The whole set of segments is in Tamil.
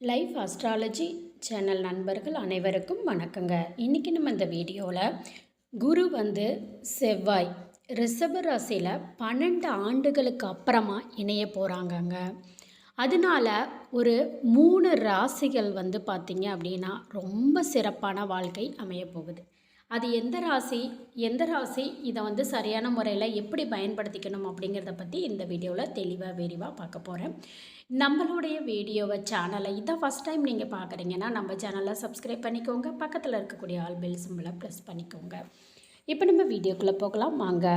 லைஃப் அஸ்ட்ராலஜி சேனல் நண்பர்கள் அனைவருக்கும் வணக்கங்க. இன்றைக்கி நம்ம இந்த வீடியோவில் குரு வந்து செவ்வாய் ரிஷப ராசியில் பன்னெண்டு ஆண்டுகளுக்கு அப்புறமா இணைய போகிறாங்கங்க அதனால ஒரு மூணு ராசிகள் வந்து பார்த்திங்க அப்படின்னா ரொம்ப சிறப்பான வாழ்க்கை அமைய போகுது அது எந்த ராசி எந்த ராசி இதை வந்து சரியான முறையில் எப்படி பயன்படுத்திக்கணும் அப்படிங்கிறத பற்றி இந்த வீடியோவில் தெளிவாக விரிவாக பார்க்க போகிறேன் நம்மளுடைய வீடியோவை சேனலை இதை ஃபஸ்ட் டைம் நீங்கள் பார்க்குறீங்கன்னா நம்ம சேனலை சப்ஸ்கிரைப் பண்ணிக்கோங்க. பக்கத்தில் இருக்கக்கூடிய ஆல் பெல் சிம்பிளை ப்ரெஸ் பண்ணிக்கோங்க. இப்போ நம்ம வீடியோக்குள்ளே போகலாம். வாங்க.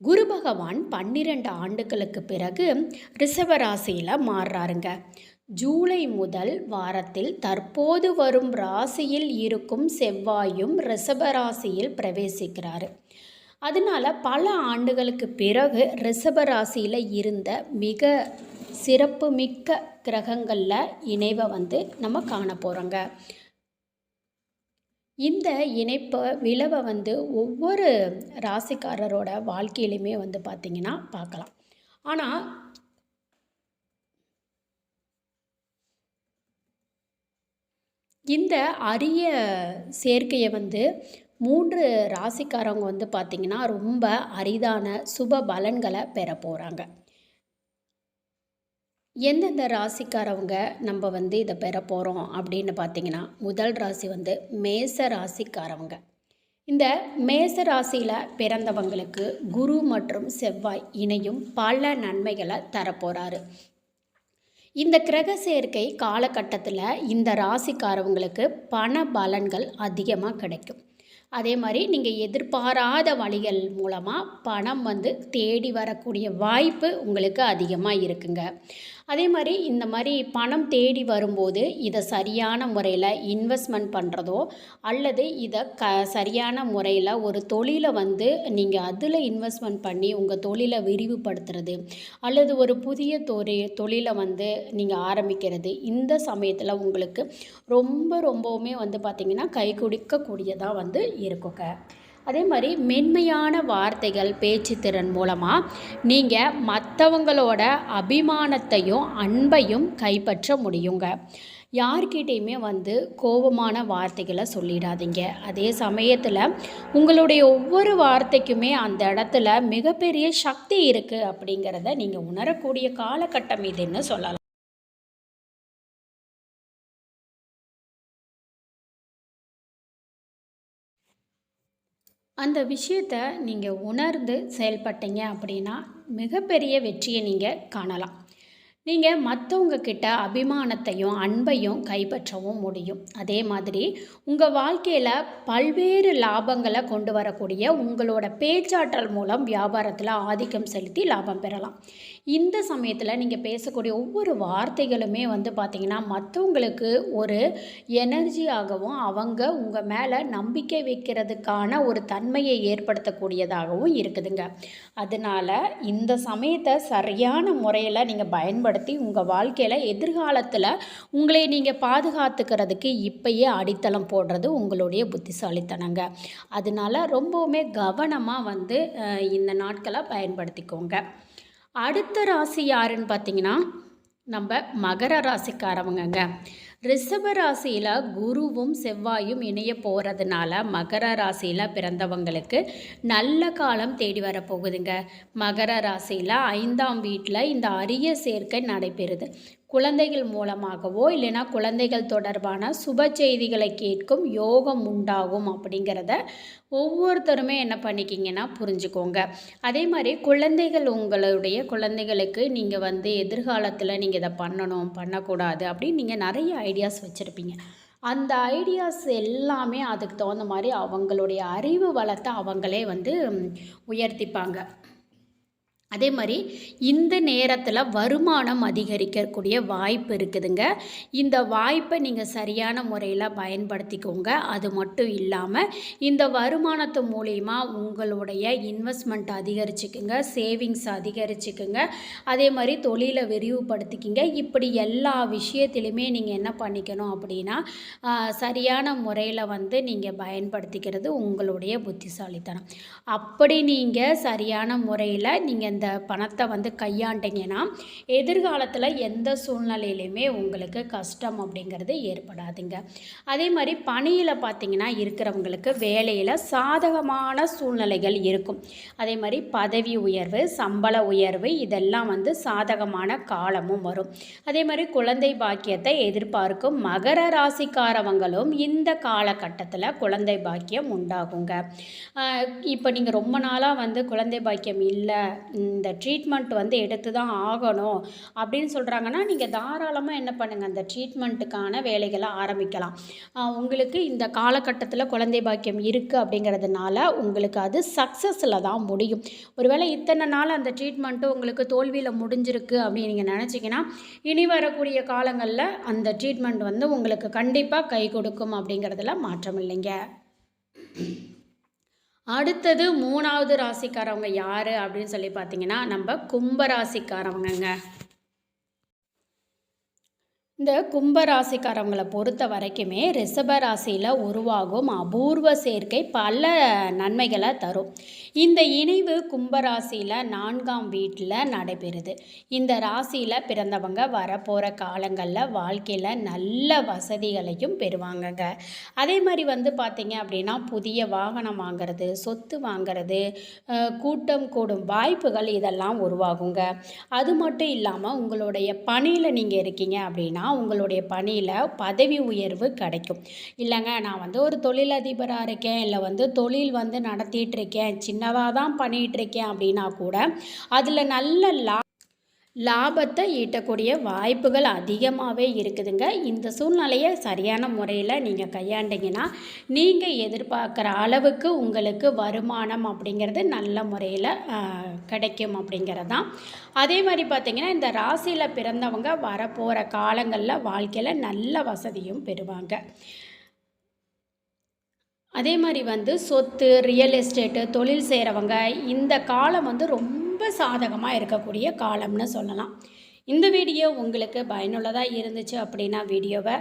குரு பகவான் பன்னிரெண்டு ஆண்டுகளுக்கு பிறகு ரிஷப ராசியில் மாறுறாருங்க. ஜூலை முதல் வாரத்தில் தற்போது வரும் ராசியில் இருக்கும் செவ்வாயும் ரிஷபராசியில் ராசியில் அதனால் அதனால பல ஆண்டுகளுக்கு பிறகு ரிஷபராசியில் இருந்த மிக சிறப்பு மிக்க கிரகங்களில் இணைவை வந்து நம்ம காண போகிறோங்க இந்த இணைப்பை விளைவை வந்து ஒவ்வொரு ராசிக்காரரோட வாழ்க்கையிலையுமே வந்து பார்த்திங்கன்னா பார்க்கலாம் ஆனால் இந்த அரிய சேர்க்கையை வந்து மூன்று ராசிக்காரவங்க வந்து பார்த்திங்கன்னா ரொம்ப அரிதான சுப பலன்களை பெற போகிறாங்க எந்தெந்த ராசிக்காரவங்க நம்ம வந்து இதை பெற போகிறோம் அப்படின்னு பார்த்தீங்கன்னா முதல் ராசி வந்து மேச ராசிக்காரவங்க. இந்த மேச ராசியில் பிறந்தவங்களுக்கு குரு மற்றும் செவ்வாய் இணையும் பல நன்மைகளை தரப்போகிறாரு இந்த கிரக சேர்க்கை காலகட்டத்தில் இந்த ராசிக்காரவங்களுக்கு பண பலன்கள் அதிகமாக கிடைக்கும். அதே மாதிரி நீங்கள் எதிர்பாராத வழிகள் மூலமாக பணம் வந்து தேடி வரக்கூடிய வாய்ப்பு உங்களுக்கு அதிகமாக இருக்குங்க. அதே மாதிரி இந்த மாதிரி பணம் தேடி வரும்போது இதை சரியான முறையில் இன்வெஸ்ட்மெண்ட் பண்ணுறதோ அல்லது இதை க சரியான முறையில் ஒரு தொழிலை வந்து நீங்கள் அதில் இன்வெஸ்ட்மெண்ட் பண்ணி உங்கள் தொழிலை விரிவுபடுத்துறது அல்லது ஒரு புதிய தொழில் தொழிலை வந்து நீங்கள் ஆரம்பிக்கிறது இந்த சமயத்தில் உங்களுக்கு ரொம்ப ரொம்பவுமே வந்து பார்த்திங்கன்னா கை கொடுக்கக்கூடியதாக வந்து இருக்குங்க. அதே மாதிரி மென்மையான வார்த்தைகள் பேச்சு திறன் மூலமாக நீங்கள் மற்றவங்களோட அபிமானத்தையும் அன்பையும் கைப்பற்ற முடியுங்க. யார்கிட்டையுமே வந்து கோபமான வார்த்தைகளை சொல்லிடாதீங்க. அதே சமயத்தில் உங்களுடைய ஒவ்வொரு வார்த்தைக்குமே அந்த இடத்துல மிகப்பெரிய சக்தி இருக்குது அப்படிங்கிறத நீங்கள் உணரக்கூடிய காலகட்டம் இதுன்னு சொல்லலாம். அந்த விஷயத்தை நீங்கள் உணர்ந்து செயல்பட்டீங்க அப்படின்னா மிகப்பெரிய வெற்றியை நீங்கள் காணலாம். நீங்கள் மற்றவங்க கிட்ட அபிமானத்தையும் அன்பையும் கைப்பற்றவும் முடியும். அதே மாதிரி உங்கள் வாழ்க்கையில் பல்வேறு லாபங்களை கொண்டு வரக்கூடிய உங்களோட பேச்சாற்றல் மூலம் வியாபாரத்தில் ஆதிக்கம் செலுத்தி லாபம் பெறலாம். இந்த சமயத்தில் நீங்கள் பேசக்கூடிய ஒவ்வொரு வார்த்தைகளுமே வந்து பார்த்திங்கன்னா மற்றவங்களுக்கு ஒரு எனர்ஜியாகவும் அவங்க உங்கள் மேலே நம்பிக்கை வைக்கிறதுக்கான ஒரு தன்மையை ஏற்படுத்தக்கூடியதாகவும் இருக்குதுங்க. அதனால் இந்த சமயத்தை சரியான முறையில் நீங்கள் பயன்படுத்தி உங்கள் வாழ்க்கையில் எதிர்காலத்தில் உங்களை நீங்கள் பாதுகாத்துக்கிறதுக்கு இப்பயே அடித்தளம் போடுறது உங்களுடைய புத்திசாலித்தனங்க. அதனால் ரொம்பவுமே கவனமாக வந்து இந்த நாட்களை பயன்படுத்திக்கோங்க. அடுத்த ராசி யாருன்னு பார்த்தீங்கன்னா நம்ம மகர ராசிக்காரவங்கங்க. ரிஷப ராசியில் குருவும் செவ்வாயும் இணைய போகிறதுனால மகர ராசியில் பிறந்தவங்களுக்கு நல்ல காலம் தேடி வரப்போகுதுங்க. மகர ராசியில் ஐந்தாம் வீட்டில் இந்த அரிய சேர்க்கை நடைபெறுது. குழந்தைகள் மூலமாகவோ இல்லைனா குழந்தைகள் தொடர்பான சுப செய்திகளை கேட்கும் யோகம் உண்டாகும் அப்படிங்கிறத ஒவ்வொருத்தருமே என்ன பண்ணிக்கிங்கன்னா புரிஞ்சுக்கோங்க. அதே மாதிரி குழந்தைகள் உங்களுடைய குழந்தைகளுக்கு நீங்கள் வந்து எதிர்காலத்தில் நீங்கள் இதை பண்ணணும் பண்ணக்கூடாது அப்படின்னு நீங்கள் நிறைய ஐடியாஸ் வச்சுருப்பீங்க. அந்த ஐடியாஸ் எல்லாமே அதுக்கு தகுந்த மாதிரி அவங்களுடைய அறிவு வளத்தை அவங்களே வந்து உயர்த்திப்பாங்க. அதே மாதிரி இந்த நேரத்தில் வருமானம் அதிகரிக்கக்கூடிய வாய்ப்பு இருக்குதுங்க. இந்த வாய்ப்பை நீங்கள் சரியான முறையில் பயன்படுத்திக்கோங்க. அது மட்டும் இல்லாமல் இந்த வருமானத்து மூலிமா உங்களுடைய இன்வெஸ்ட்மெண்ட் அதிகரிச்சுக்குங்க. சேவிங்ஸ் அதிகரிச்சுக்குங்க. அதே மாதிரி தொழிலை விரிவுபடுத்திக்கிங்க. இப்படி எல்லா விஷயத்திலுமே நீங்கள் என்ன பண்ணிக்கணும் அப்படின்னா சரியான முறையில் வந்து நீங்கள் பயன்படுத்திக்கிறது உங்களுடைய புத்திசாலித்தனம். அப்படி நீங்கள் சரியான முறையில் நீங்கள் இந்த இந்த பணத்தை வந்து கையாண்டிங்கன்னா எதிர்காலத்தில் எந்த சூழ்நிலையிலையுமே உங்களுக்கு கஷ்டம் அப்படிங்கிறது ஏற்படாதுங்க. அதே மாதிரி பணியில் பார்த்திங்கன்னா இருக்கிறவங்களுக்கு வேலையில் சாதகமான சூழ்நிலைகள் இருக்கும். அதே மாதிரி பதவி உயர்வு சம்பள உயர்வு இதெல்லாம் வந்து சாதகமான காலமும் வரும். அதே மாதிரி குழந்தை பாக்கியத்தை எதிர்பார்க்கும் மகர ராசிக்காரவங்களும் இந்த காலகட்டத்தில் குழந்தை பாக்கியம் உண்டாகுங்க. இப்போ நீங்கள் ரொம்ப நாளாக வந்து குழந்தை பாக்கியம் இல்லை இந்த ட்ரீட்மெண்ட் வந்து எடுத்து தான் ஆகணும். அப்படின்னு சொல்கிறாங்கன்னா நீங்கள் தாராளமாக என்ன பண்ணுங்கள் அந்த ட்ரீட்மெண்ட்டுக்கான வேலைகளை ஆரம்பிக்கலாம். உங்களுக்கு இந்த காலகட்டத்தில் குழந்தை பாக்கியம் இருக்குது அப்படிங்கிறதுனால உங்களுக்கு அது சக்ஸஸில் தான் முடியும். ஒருவேளை இத்தனை நாள் அந்த ட்ரீட்மெண்ட்டு உங்களுக்கு தோல்வியில் முடிஞ்சிருக்கு அப்படின்னு நீங்கள் நினச்சிங்கன்னா இனி வரக்கூடிய காலங்களில் அந்த ட்ரீட்மெண்ட் வந்து உங்களுக்கு கண்டிப்பாக கை கொடுக்கும் அப்படிங்கிறதுல மாற்றம் இல்லைங்க. அடுத்தது மூணாவது ராசிக்காரவங்க யார் அப்படின்னு சொல்லி பார்த்தீங்கன்னா நம்ம கும்ப ராசிக்காரவங்கங்க இந்த கும்பராசிக்காரவங்களை பொறுத்த வரைக்குமே ரிஷப ராசியில் உருவாகும் அபூர்வ சேர்க்கை பல நன்மைகளை தரும். இந்த இணைவு கும்பராசியில் நான்காம் வீட்டில் நடைபெறுது. இந்த ராசியில் பிறந்தவங்க வரப்போகிற காலங்களில் வாழ்க்கையில் நல்ல வசதிகளையும் பெறுவாங்கங்க. அதே மாதிரி வந்து பார்த்திங்க அப்படின்னா புதிய வாகனம் வாங்குறது சொத்து வாங்குறது கூட்டம் கூடும் வாய்ப்புகள் இதெல்லாம் உருவாகுங்க. அது மட்டும் இல்லாமல் உங்களுடைய பணியில் நீங்கள் இருக்கீங்க அப்படின்னா உங்களுடைய பணியில் பதவி உயர்வு கிடைக்கும். இல்லைங்க நான் வந்து ஒரு தொழிலதிபராக இருக்கேன் இல்லை வந்து தொழில் வந்து நடத்திட்டு இருக்கேன் சின்னதாக தான் பண்ணிகிட்டு இருக்கேன் அப்படின்னா கூட அதில் நல்ல லா லாபத்தை ஈட்டக்கூடிய வாய்ப்புகள் அதிகமாகவே இருக்குதுங்க. இந்த சூழ்நிலையை சரியான முறையில் நீங்கள் கையாண்டிங்கன்னா நீங்கள் எதிர்பார்க்குற அளவுக்கு உங்களுக்கு வருமானம் அப்படிங்கிறது நல்ல முறையில் கிடைக்கும் அப்படிங்கிறது தான் அதே மாதிரி பார்த்திங்கன்னா இந்த ராசியில் பிறந்தவங்க வரப்போகிற காலங்களில் வாழ்க்கையில் நல்ல வசதியும் பெறுவாங்க. அதே மாதிரி வந்து சொத்து ரியல் எஸ்டேட்டு தொழில் செய்கிறவங்க இந்த காலம் வந்து ரொம்ப ரொம்ப சாதகமாக இருக்கக்கூடிய காலம்னு சொல்லலாம். இந்த வீடியோ உங்களுக்கு பயனுள்ளதாக இருந்துச்சு அப்படின்னா வீடியோவை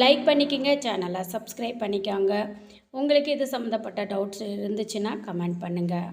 லைக் பண்ணிக்கோங்க சேனலை சப்ஸ்கிரைப் பண்ணிக்கோங்க. உங்களுக்கு இது சம்மந்தப்பட்ட டவுட்ஸ் இருந்துச்சுன்னா கமெண்ட் பண்ணுங்கள்